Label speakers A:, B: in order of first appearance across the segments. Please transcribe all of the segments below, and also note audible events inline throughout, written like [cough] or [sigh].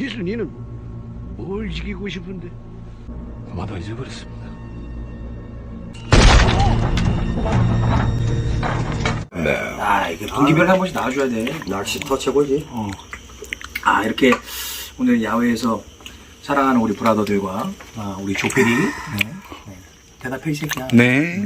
A: 희순이는 뭘 지키고 싶은데?
B: 아마도 잊어버렸습니다.
C: 아 이게 분기별 한 번씩 나와줘야 돼.
D: 낚시터 최고지.
C: 어. 아 이렇게 오늘 야외에서 사랑하는 우리 브라더들과 아, 우리 조필이 네. 네. 대답해 이 새끼야.
B: 네.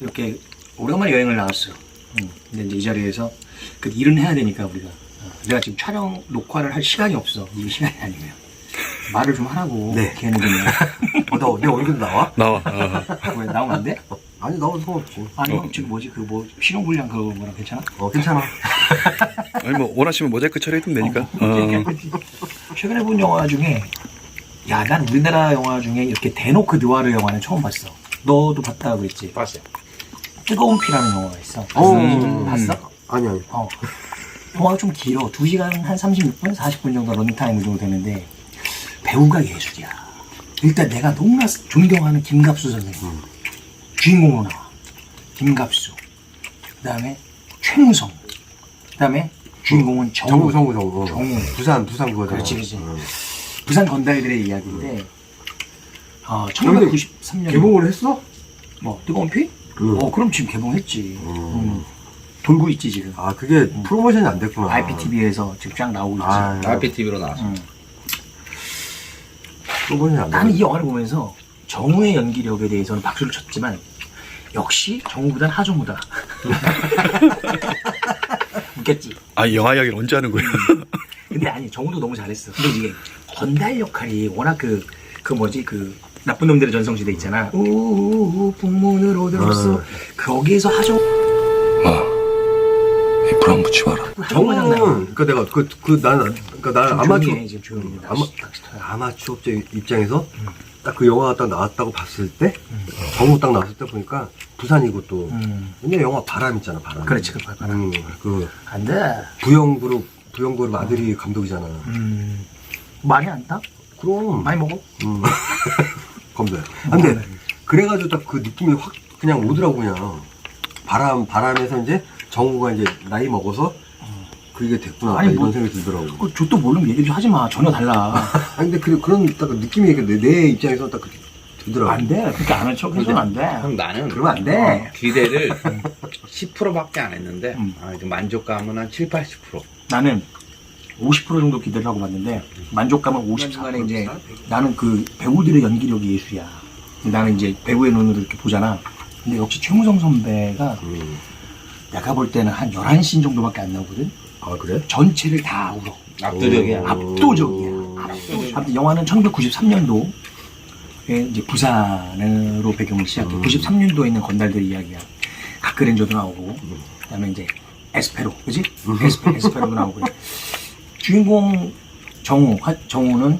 C: 이렇게 오랜만에 여행을 나왔어요. 음. 근데 이제 이 자리에서 그 일은 해야 되니까 우리가 어, 내가 지금 촬영 녹화를 할 시간이 없어. 이게 시간이 아니고요. 말을 좀 하라고.
D: 네.
C: 걔네들은
D: 어, 나, 내 얼굴 나와?
B: 나와. 어.
C: 왜 나오면 안 돼?
D: 아니, 나와도 상관없지.
C: 아니 지금 뭐지 그 뭐 신용불량 그거 뭐라 괜찮아?
D: 어, 괜찮아. [laughs]
B: 아니 뭐 원하시면 모자이크 처리해두면 되니까. 어.
C: 최근에 본 영화 중에 야 난 우리나라 영화 중에 이렇게 대놓고 느와르 영화는 처음 봤어. 너도 봤다고 그랬지?
E: 봤어요.
C: 뜨거운 피라는 영화가 있어.
D: 어,
C: 봤어?
D: 음.
C: 봤어?
D: 아니, 아니.
C: 어. 영화가 좀 길어. 2시간 한 36분, 40분 정도 런타임 정도 되는데 배우가 예술이야. 일단 내가 너무나 존경하는 김갑수 선생님. 주인공으로 나와. 김갑수. 그 다음에 최무성. 그 다음에 주인공은 정우.
D: 정우, 정우, 정우. 어.
C: 정우.
D: 부산, 부산 그거잖아.
C: 그렇지, 그렇지.
D: 어.
C: 부산 건달들의 이야기인데 어,
D: 근데
C: 1993년
D: 개봉을 했어?
C: 뭐 뜨거운 피?
D: 응.
C: 어 그럼 지금 개봉했지.
D: 음.
C: 음. 돌고 있지 지금.
D: 아, 그게 프로모션이 안 됐구나.
C: IPTV에서 지금 쫙 나오고 있지.
D: 아,
E: RPTV로 나왔어.
C: 음.
D: 프로모션이 안
C: 나는 됐이 영화를 보면서 정우의 연기력에 대해서는 박수를 쳤지만 역시 정우보단 하정우다. 웃겼지.
B: 아 영화 이야기를 언제 하는 거예요?
C: 근데 아니 정우도 너무 잘했어. 근데 이게 건달 역할이 워낙 그 그 뭐지 그 나쁜 놈들의 전성시대 있잖아. 우우우 북문으로 들었어.
D: 어.
C: 거기에서 하정
B: 불안 붙지 마라.
D: 정우는, 그니까 내가, 그, 그, 나는, 그니까 나는
C: 좀
D: 아마추어. 아마-. 아마추어 입장에서 딱 그 영화가 딱 나왔다고 봤을 때, 정우 딱 나왔을 때 보니까 부산이고 또,
C: 음.
D: 근데 영화 바람 있잖아, 바람.
C: 그렇지, 그 바람.
D: 음, 그,
C: 안 돼.
D: 부영 그룹, 부영 그룹 아들이 감독이잖아.
C: 음. 많이 안 타?
D: 그럼.
C: 많이 먹어?
D: 음. [laughs] 검도야. 근데 그래가지고 딱 그 느낌이 확 그냥 오더라고 그냥 바람 바람에서 이제 정우가 이제 나이 먹어서 그게 됐구나
C: 아니,
D: 이런
C: 뭐-
D: 생각이 들더라고.
C: 그 저도 모르면 얘기 좀 하지 마. 전혀 달라. [laughs]
D: 아니 근데 그, 그런 딱그 느낌이 내, 내 입장에서 딱 그렇게 들더라고.
C: 안 돼. 그렇게 아는 척 해서는 안 돼.
E: 형 나는
D: 그러면 안 돼.
E: 기대를 10%밖에 안 했는데
C: 음.
E: 아, 좀 만족감은 한 7, 80%.
C: 나는 50% 정도 기대를 하고 봤는데 만족감은 54%. 이제 나는 그 배우들의 연기력이 예술이야. 나는 이제 배우의 눈으로 이렇게 보잖아. 근데 역시 최무성 선배가
D: 음.
C: 내가 볼 때는 한 11씬 정도밖에 안 나오거든.
D: 아 그래?
C: 전체를 다 울어.
E: 압도적이야.
D: 오.
C: 압도적이야. 압도적. 아무튼 영화는 1993년도에 이제 부산으로 배경을 시작해.
D: 음.
C: 93년도에 있는 건달들 이야기야. 가크렌저도 나오고, 그다음에 이제 에스페로, 그지?
D: 음.
C: 에스페, 에스페로도 나오고. 주인공 정우, 하- 정우는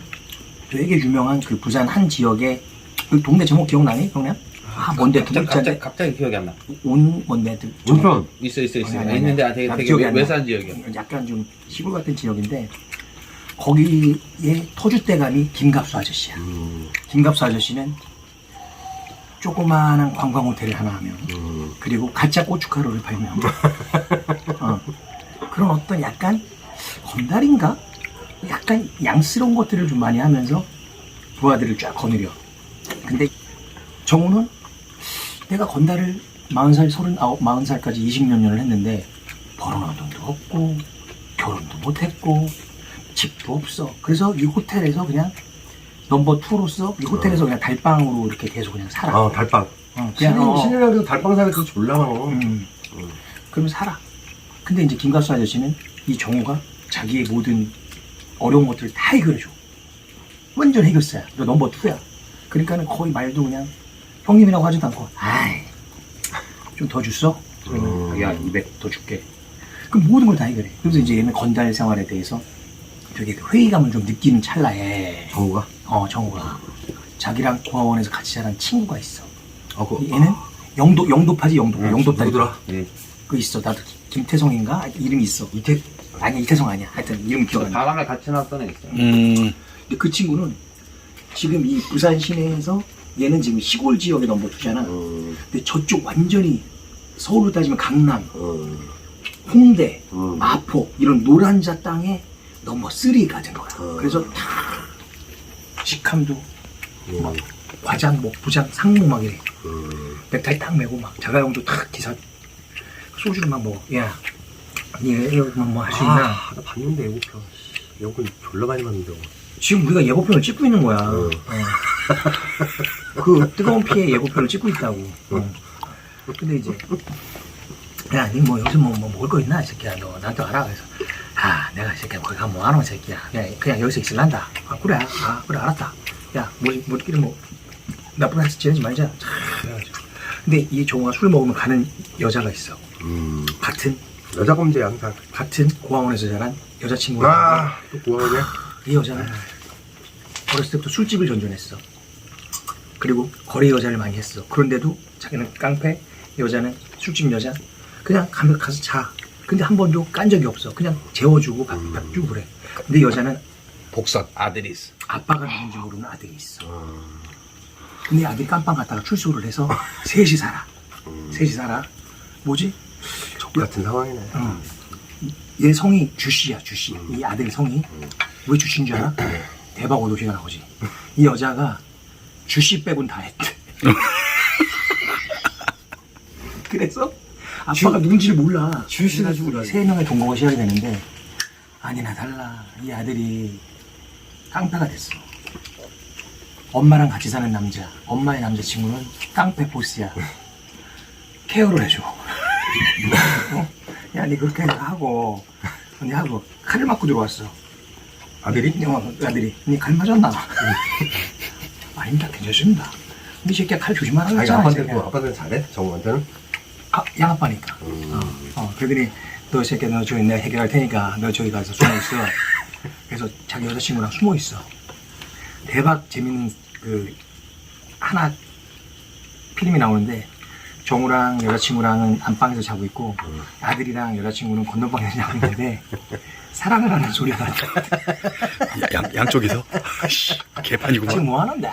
C: 되게 유명한 그 부산 한 지역의 그 동네 제목 기억나니? 형님? 아, 뭔데 두
E: 갑자기, 갑자기? 갑자기 기억이 안 나.
C: 온 뭔데? 두-
D: 온천.
E: 있어 있어 있어.
C: 아니, 아니,
E: 있는데 아. 되게 되게. 외산 지역이야.
C: 약간 좀 시골 같은 지역인데 거기에 터줏대감이 김갑수 아저씨야.
D: 음.
C: 김갑수 아저씨는 조그마한 관광 호텔을 하나 하면
D: 음.
C: 그리고 가짜 고춧가루를 팔면 [laughs] 어, 그런 어떤 약간 건달인가? 약간 양스러운 것들을 좀 많이 하면서 부하들을 쫙 거느려. 근데 정우는 내가 건달을 40살, 39, 40살까지 20몇 년을 했는데 벌어놓은 돈도 없고 결혼도 못했고 집도 없어. 그래서 이 호텔에서 그냥 넘버 2로서 이 호텔에서 그냥 달방으로 이렇게 계속 그냥 살아.
D: 아 달빵.
C: 어,
D: 신인
C: 그냥 어,
D: 신인이라도 달빵 사는 그 졸라 많어.
C: 음.
D: 음.
C: 그럼 살아. 근데 이제 김가수 아저씨는 이 정우가 자기의 모든 어려운 것들을 다 해결해줘. 완전 해결사야. 너 넘버 투야. 그러니까는 거의 말도 그냥 형님이라고 하지도 않고, 아이, 좀 더 줬어? 그러면,
D: 음.
C: 야, 200 더 줄게. 그럼 모든 걸 다 해결해. 그래서 이제 얘는 건달 생활에 대해서 되게 그 회의감을 좀 느끼는 찰나에,
D: 정우가.
C: 어, 정우가 자기랑 고아원에서 같이 자란 친구가 있어.
D: 아 그.
C: 얘는 영도, 영도파지, 영도.
D: 음,
C: 영도딸.
D: 누구더라?
C: 그 있어. 나도 김태성인가? 이름이 있어. 이태 아니 이태성 아니야. 하여튼 이름 기억 안 나.
E: 바람을 같이 놨던 애 있어.
B: 음.
C: 근데 그 친구는 지금 이 부산 시내에서 얘는 지금 시골 지역에 넘버 투잖아.
D: 음.
C: 근데 저쪽 완전히 서울로 따지면 강남,
D: 음.
C: 홍대,
D: 음.
C: 마포 이런 노란자 땅에 넘버 3 가진 거야.
D: 어.
C: 그래서 다 식함도
D: 음.
C: 막 과장, 뭐 부장, 상무 막 이래.
D: 음.
C: 넥타이 딱 메고 막 자가용도 탁 기사 소주를 막 먹어. 야, 니 이거 뭐할 수 있나?
D: 아, 나 봤는데 예고편. 예고편 졸라 많이 봤는데.
C: 지금 우리가 예고편을 찍고 있는 거야.
D: 어.
C: 어. [laughs] 그 뜨거운 피해 예고편을 찍고 있다고. 어. 근데 이제 야, 니 뭐 여기서 뭐, 뭐 먹을 거 있나 이 새끼야. 너 나한테 와라. 그래서 아, 내가 이 새끼야 거기 가면 뭐 하노 이 새끼야. 그냥 그냥 여기서 있을란다. 아 그래, 아 그래 알았다. 야, 뭐 뭐끼리 뭐 나쁜 짓 지내지 말자. 참, 그래가지고. 근데 이 종호가 술 먹으면 가는 여자가 있어.
D: 음.
C: 같은
D: 여자 범죄 항상.
C: 같은 고아원에서 자란 여자친구가
D: 아, 또 고마워냐?
C: 이 여자는 어렸을 때부터 술집을 전전했어. 그리고 거리 여자를 많이 했어. 그런데도 자기는 깡패, 여자는 술집 여자. 그냥 가면 가서 자. 근데 한 번도 깐 적이 없어. 그냥 재워주고 밥, 밥 주고 그래. 근데 여자는
E: 복선 아들이 있어.
C: 아빠가 누군지 모르는 아들이 있어. 근데 아들이 깜빵 갔다가 출소를 해서 [laughs] 셋이 살아. 셋이 살아. 뭐지?
D: 적 같은 상황이네.
C: 어. 얘 성이 주씨야 주씨 이 아들 성이 왜 주씨인 줄 알아? [clears throat] 대박 오도시가 나오지 이 여자가 주씨 빼곤 다 했대 [laughs] 그래서 아빠가 누군지를 몰라
D: 주씨가
C: 그래가지고
D: 누구라.
C: 세 명의 동거가 시작이 되는데 아니나 달라 이 아들이 깡패가 됐어 엄마랑 같이 사는 남자 엄마의 남자친구는 깡패 보스야 케어를 해줘 어? [laughs] 야, 니 그렇게 하고, 니 하고, 칼을 맞고 들어왔어. 아들이? 어, 아들이. 니 칼 맞았나? [laughs] 아닙니다, 괜찮습니다. 근데 이 새끼야 칼 조심하라고 했잖아, 이
D: 아빠한테
C: 새끼야.
D: 또, 아빠한테 잘해? 정우한테는?
C: 아, 양아빠니까.
D: 음.
C: 어, 어, 그러더니, 너 새끼야, 너 저기 내가 해결할 테니까, 너 저기 가서 숨어 있어. [laughs] 그래서 자기 여자친구랑 숨어 있어. 대박 재밌는, 그, 하나, 필름이 나오는데, 정우랑 여자친구랑은 안방에서 자고 있고, 아들이랑 여자친구는 건너방에서 자고 있는데, [laughs] 사랑을 하는 소리가 나.
B: 양, 양쪽에서 아씨
C: 지금
B: 개판이구만
C: 뭐 하는데?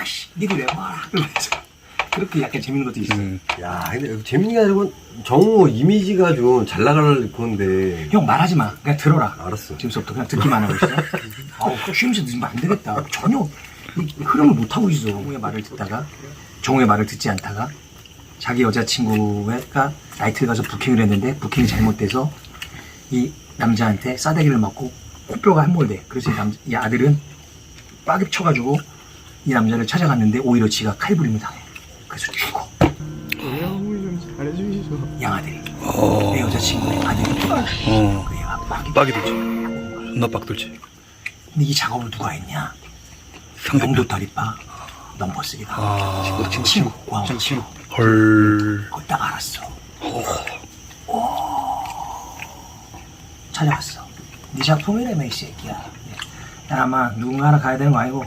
C: 아씨, 니들 왜 와라? 그러면서. 그렇게 약간 재밌는 것도 있어.
B: 음.
D: 야, 근데 재밌는 게 아니고, 정우 이미지가 좀 잘 나갈 건데.
C: 형 말하지 마. 그냥 들어라.
D: 알았어.
C: 지금부터 그냥 듣기만 하고 있어. 아우, 쉬면서 늦으면 안 되겠다. 전혀 이 흐름을 못 하고 있어. 정우의 말을 듣다가 정우의 말을 듣지 않다가 자기 여자친구가 나이트를 가서 부킹을 했는데 부킹이 잘못돼서 이 남자한테 싸대기를 맞고 코뼈가 함몰돼. 그래서 이, 남, 이 아들은 빠개 쳐가지고 이 남자를 찾아갔는데 오히려 지가 칼부림을 당해. 그래서 죽어. 양아들이.
B: 어,
C: 내 여자친구의 아들이.
B: 어.
C: 그 얘가 빠개
B: 빡이 들지. 존나 빡 들지.
C: 근데 이 작업을 누가 했냐?
B: 상대편.
C: 영도 다리빠 넘버 쓰기가
B: 아,
C: 친구 고아원 친구
B: 헐.
C: 그걸 딱 알았어. 오. 찾아갔어. 네 작품이라며 이 새끼야. 야 아마 누군가 하나 가야 되는 거 아니고.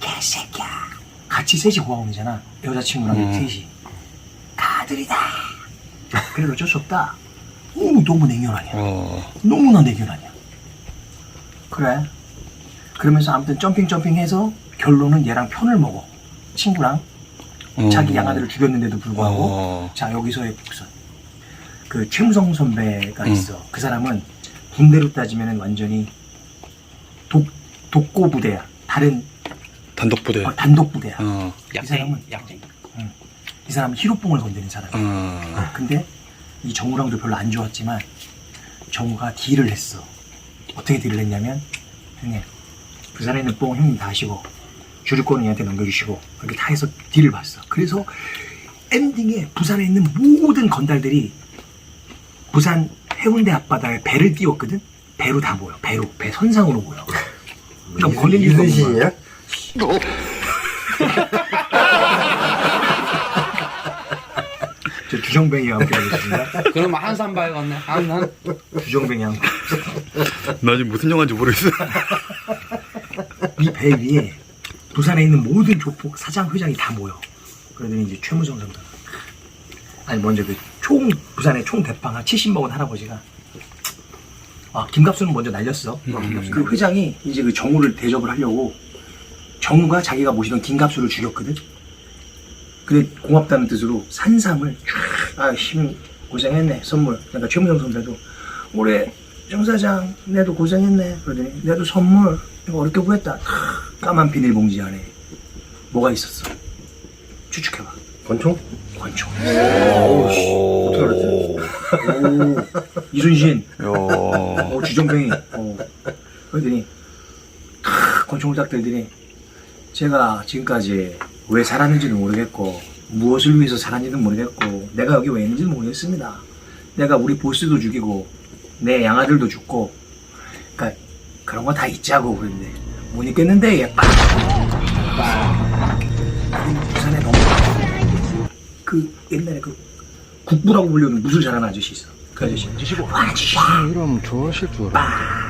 C: 개새끼야. 같이 셋이 고아원이잖아. 여자친구랑
B: 음.
C: 셋이. 가들이다. 그래도 어쩔 수 없다. 오 너무 냉혈하냐
B: 어,
C: 너무나 내견하냐. 그래. 그러면서 아무튼 점핑 점핑해서 결론은 얘랑 편을 먹어. 친구랑
B: 어.
C: 자기 양아들을 죽였는데도 불구하고
B: 어.
C: 자 여기서의 복선. 그 최무성 선배가
B: 음.
C: 있어. 그 사람은 군대로 따지면 완전히 독 독고 부대야. 다른
B: 단독 부대
C: 어, 단독 부대야.
B: 어,
C: 이 사람은
E: 약쟁이.
C: 이 사람은 히로뽕을 건드린 사람.
B: 어.
C: 근데 이 정우랑도 별로 안 좋았지만 정우가 딜을 했어. 어떻게 딜을 했냐면 형님 부산에 있는 뽕 형님 다 하시고 주류권은 얘한테 넘겨주시고 그렇게 다 해서 딜을 봤어. 그래서 엔딩에 부산에 있는 모든 건달들이 부산 해운대 앞바다에 배를 띄웠거든. 배로 다 모여. 배로 배 선상으로 모여. 그러니까 걸린 이유가 뭐야? 저 주정뱅이 함께 하겠습니다.
E: 그럼 한산바에 갔네. 한산.
C: 주정뱅이 함께.
B: 나 지금 무슨 영화인지 모르겠어
C: 이 배 위에 부산에 있는 모든 조폭 사장 회장이 다 모여. 그러더니 이제 최무정 선수. 아니 먼저 그 총 부산의 총 대빵 한 70 먹은 할아버지가 아 김갑수는 먼저 날렸어. 그 회장이 이제 그 정우를 대접을 하려고 정우가 자기가 모시던 김갑수를 죽였거든. 근데 고맙다는 뜻으로 산삼을 쫙아 힘 고생했네 선물. 그러니까 최무정 선배도 올해 정 사장 내도 고생했네. 그러더니 내도 선물 이거 어렵게 구했다. 하, 까만 비닐봉지 안에 뭐가 있었어? 추측해봐.
D: 권총?
C: 권총.
D: 어떻게 알았지?
C: 이순신.
B: 야.
C: 어, 주정뱅이. 어. 그러더니 크, 권총을 딱 들더니 제가 지금까지 왜 살았는지는 모르겠고 무엇을 위해서 살았는지는 모르겠고 내가 여기 왜 있는지는 모르겠습니다. 내가 우리 보스도 죽이고 내 양아들도 죽고 그러니까 그런 거 다 잊자고 그랬는데 못 잊겠는데 얘 빡! 빡! 부산에 너무 그 옛날에 그 국부라고 불리는 무술 잘하는 아저씨 있어 그 아저씨 아저씨
F: 이러면 좋으실 줄 알았는데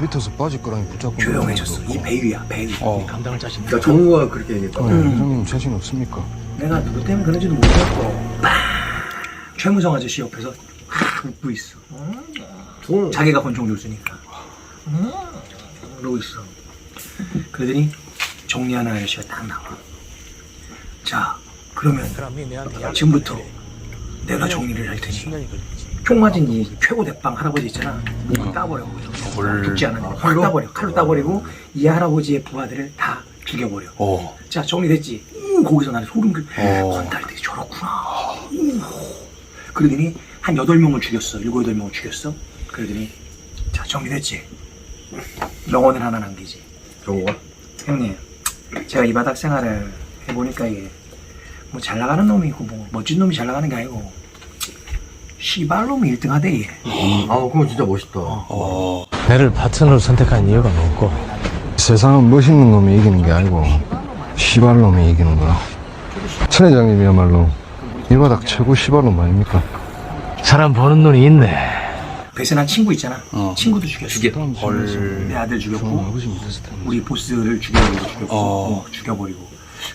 F: 밑에서 빠질 거랑이 붙잡고
C: 조용해졌어. 이 배위야, 배위.
B: 어.
C: 감당할 자신.
D: 그러니까 정우가 그렇게 얘기했다.
F: 어,
C: 음.
F: 회장님 자신 없습니까?
C: 내가 누구 때문에 그런지도 모르겠고, 빡! 최무성 아저씨 옆에서 막 웃고 있어.
D: 총.
C: 자기가 권총 줬으니까. 음, 그러고 있어. 그러더니 정리하는 아저씨가 딱 나와. 자, 그러면 지금부터 내가 정리를 할 테니 총 맞은 이 최고 대빵 할아버지 있잖아. 목을 따버려. 죽지 않은 확 따버려. 칼로 따버리고 이 할아버지의 부하들을 다 죽여버려.
B: 어.
C: 자 정리됐지? 음, 거기서 나는 소름 돋
B: 어.
C: 건달들이 저렇구나 음. 그러더니 한 여덟 명을 죽였어 일곱 여덟 명을 죽였어 그러더니 자 정리됐지? 명언을 하나 남기지
D: 정우가?
C: 형님 제가 이 바닥 생활을 해보니까 이게 뭐 잘 나가는 놈이 있고 뭐 멋진 놈이 잘 나가는 게 아니고 시발놈이 1등 하대 얘
D: 아, 그건 진짜 멋있다.
B: 어.
G: 배를 파트너로 선택한 이유가 뭐고
F: 세상은 멋있는 놈이 이기는 게 아니고 시발놈이 이기는 거야. 천 회장님이야말로 이 바닥 최고 시발놈 아닙니까?
G: 사람 보는 눈이 있네
C: 배신한 친구 있잖아
B: 어.
C: 친구도 죽였어
B: 죽여. 헐.
C: 내 아들 죽였고. 우리 보스를 죽여버리고 죽였고
B: 어.
C: 어, 죽여버리고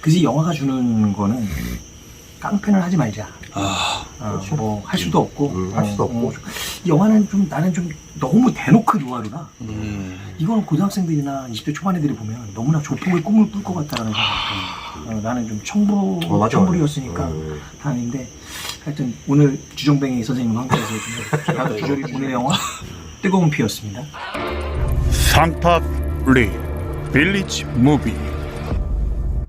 C: 그래서 영화가 주는 거는 깡패는 하지 말자
B: 아.
C: 뭐할 수도 없고
D: 음, 할 수도 없고.
C: 이 영화는 좀 나는 좀 너무 대놓고 누아르나
B: 음.
C: 이거는 고등학생들이나 20대 초반 애들이 보면 너무나 조폭의 꿈을 꿀 것 같다라는 생각이 어, 나는 좀 청부
D: 어, 맞아, 맞아. 음.
C: 다행인데 하여튼 오늘 주정뱅이 선생님과 함께해서 좀 나도 주저리 오늘 영화 뜨거운 피였습니다.
A: 상탑 리 빌리지 무비